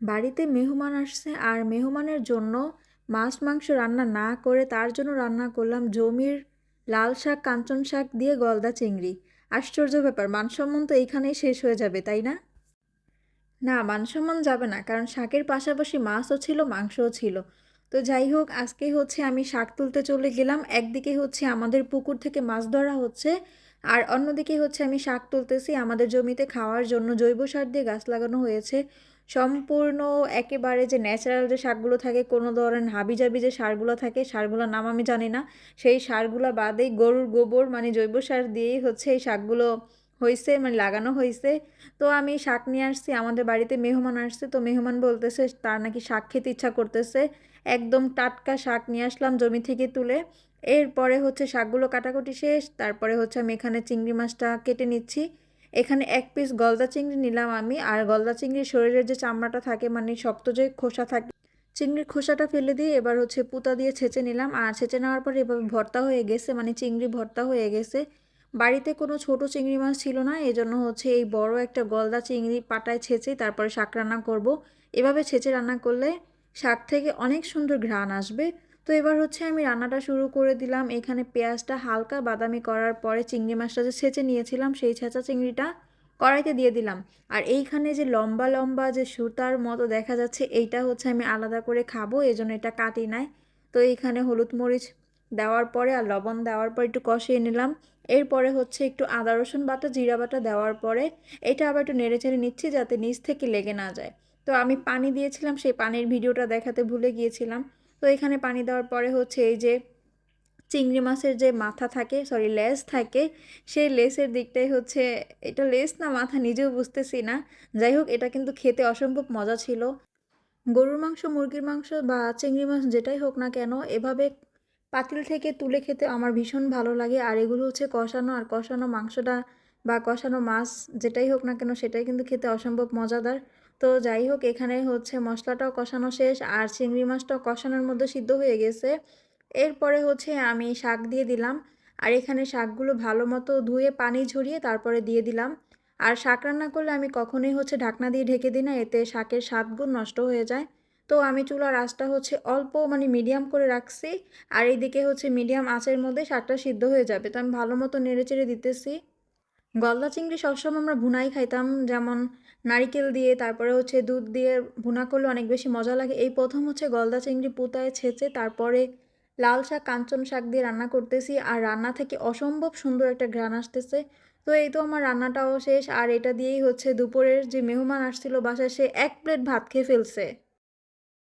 বাড়িতে মেহমান আসছে আর মেহমানের জন্য মাছ, মাংস রান্না না করে তার জন্য রান্না করলাম জমির লাল শাক, কাঞ্চন শাক দিয়ে গলদা চিংড়ি। আশ্চর্য ব্যাপার, মানসম্মান তো এইখানেই শেষ হয়ে যাবে, তাই না? না, মানসম্মান যাবে না, কারণ শাকের পাশাপাশি মাছও ছিল, মাংসও ছিল। তো যাই হোক, আজকে হচ্ছে আমি শাক তুলতে চলে গেলাম। একদিকে হচ্ছে আমাদের পুকুর থেকে মাছ ধরা হচ্ছে আর অন্যদিকে হচ্ছে আমি শাক তুলতেছি। আমাদের জমিতে খাওয়ার জন্য জৈব সার দিয়ে গাছ লাগানো হয়েছে। সম্পূর্ণ একেবারে যে ন্যাচারাল যে শাকগুলো থাকে, কোনো ধরনের হাবিজাবি যে সারগুলো থাকে, সারগুলোর নাম আমি জানি না। সেই সারগুলো বাদেই গরুর গোবর মানে জৈব সার দিয়েই হচ্ছে এই শাকগুলো হয়েছে মানে লাগানো হয়েছে তো আমি শাক নিয়ে আসছি, আমাদের বাড়িতে মেহমান আসছে, তো মেহমান বলতেছে তার নাকি শাক খেতে ইচ্ছা করতেছে। একদম টাটকা শাক নিয়ে আসলাম জমি থেকে তুলে। এরপরে হচ্ছে শাকগুলো কাটাকুটি শেষ, তারপরে হচ্ছে আমি এখানে চিংড়ি মাছটা কেটে নিচ্ছি। এখানে এক পিস গলদা চিংড়ি নিলাম আমি, আর গলদা চিংড়ির শরীরের যে চামড়াটা থাকে মানে শক্ত যে খোসা থাকে, চিংড়ির খোসাটা ফেলে দিয়ে এবার হচ্ছে পুতা দিয়ে ছেঁচে নিলাম। আর ছেঁচে নেওয়ার পর এভাবে ভর্তা হয়ে গেছে মানে চিংড়ি ভর্তা হয়ে গেছে। বাড়িতে কোনো ছোট চিংড়ি মাছ ছিল না এই জন্য হচ্ছে এই বড় একটা গলদা চিংড়ি পাটায় ছেঁচে তারপরে শাক রান্না করব। এভাবে ছেঁচে রান্না করলে শাক থেকে অনেক সুন্দর ঘ্রাণ আসবে। তো এবার হচ্ছে আমি রান্নাটা শুরু করে দিলাম। এখানে পেঁয়াজটা হালকা বাদামি করার পরে চিংড়ি মাছটা যে ছেঁচে নিয়েছিলাম সেই ছেঁচা চিংড়িটা কড়াইতে দিয়ে দিলাম। আর এইখানে যে লম্বা লম্বা যে সুতার মতো দেখা যাচ্ছে, এইটা হচ্ছে আমি আলাদা করে খাব এই জন্য এটা কাটি নাই। তো এইখানে হলুদ মরিচ দেওয়ার পরে আর লবণ দেওয়ার পর একটু কষিয়ে নিলাম। এরপরে হচ্ছে একটু আদা, রসুন বাটা, জিরা বাটা দেওয়ার পরে এটা আবার একটু নেড়ে চেড়ে নিচ্ছি যাতে নিচ থেকে লেগে না যায়। তো আমি পানি দিয়েছিলাম, সেই পানির ভিডিওটা দেখাতে ভুলে গিয়েছিলাম। তো এখানে পানি দেওয়ার পরে হচ্ছে এই যে চিংড়ি মাছের যে মাথা থাকে সরি লেস থাকে, সেই লেসের দিকটাই হচ্ছে, এটা লেস না মাথা নিজেও বুঝতেছি না। যাই হোক, এটা কিন্তু খেতে অসম্ভব মজা ছিল। গরুর মাংস, মুরগির মাংস বা চিংড়ি মাছ যেটাই হোক না কেন, এভাবে পাতিল থেকে তুলে খেতে আমার ভীষণ ভালো লাগে। আর এগুলো হচ্ছে কষানো আর কষানো মাংসটা বা কষানো মাছ যেটাই হোক না কেন সেটাই কিন্তু খেতে অসম্ভব মজাদার। তো যাই হোক, এখানে হচ্ছে মশলাটাও কষানো শেষ আর চিংড়ি মাছটাও কষানোর মধ্যে সিদ্ধ হয়ে গেছে। এরপরে হচ্ছে আমি শাক দিয়ে দিলাম। আর এখানে শাকগুলো ভালো মতো ধুয়ে পানি ঝরিয়ে তারপরে দিয়ে দিলাম। আর শাক রান্না করলে আমি কখনোই হচ্ছে ঢাকনা দিয়ে ঢেকে দিই না, এতে শাকের স্বাদগুণ নষ্ট হয়ে যায়। তো আমি চুলার আঁচটা হচ্ছে অল্প মানে মিডিয়াম করে রাখছি, আর এইদিকে হচ্ছে মিডিয়াম আঁচের মধ্যে শাকটা সিদ্ধ হয়ে যাবে। তো আমি ভালো মতো নেড়ে চেড়ে দিতেছি। গলদা চিংড়ি সবসময় আমরা ভুনাই খাইতাম, যেমন নারিকেল দিয়ে, তারপরে হচ্ছে দুধ দিয়ে ভুনা করলে অনেক বেশি মজা লাগে। এই প্রথম হচ্ছে গলদা চিংড়ি পুতায় ছেঁচে তারপরে লাল শাক, কাঞ্চন শাক দিয়ে রান্না করতেছি, আর রান্না থেকে অসম্ভব সুন্দর একটা ঘ্রাণ আসতেছে। তো এই তো আমার রান্নাটাও শেষ, আর এটা দিয়েই হচ্ছে দুপুরের যে মেহমান আসছিল বাসায়, সে এক প্লেট ভাত খেয়ে ফেলছে।